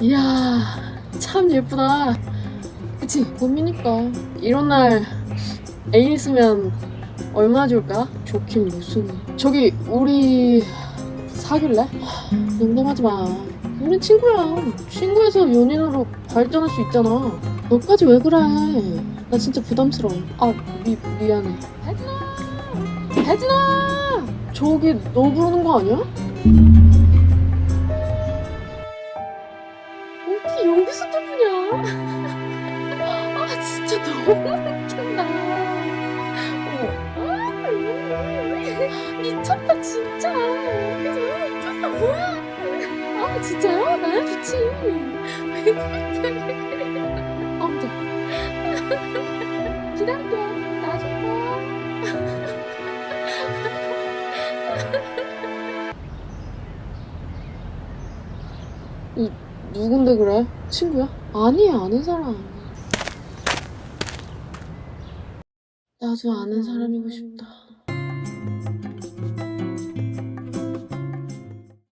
이야 참 예쁘다. 그치 봄이니까. 이런 날 애인 있으면 얼마나 좋을까? 좋긴 무슨. 저기 우리 사귈래? 하, 농담하지 마. 우린 친구야. 친구에서 연인으로 발전할 수 있잖아. 너까지 왜 그래? 나 진짜 부담스러워. 아 미, 미안해. 혜진아! 혜진아! 저기 너 부르는 거 아니야? 어떻게 여기서 또 부냐? 아 진짜 너무 웃긴다. 어. 아, 미쳤다 진짜. 너무 웃겼다 뭐야? 아 진짜요? 나야 좋지. 왜? 언제? 기다릴게. 나중에 봐. 이 누군데 그래? 친구야? 아니 아는 사람. 나도 아는 사람이고 싶다.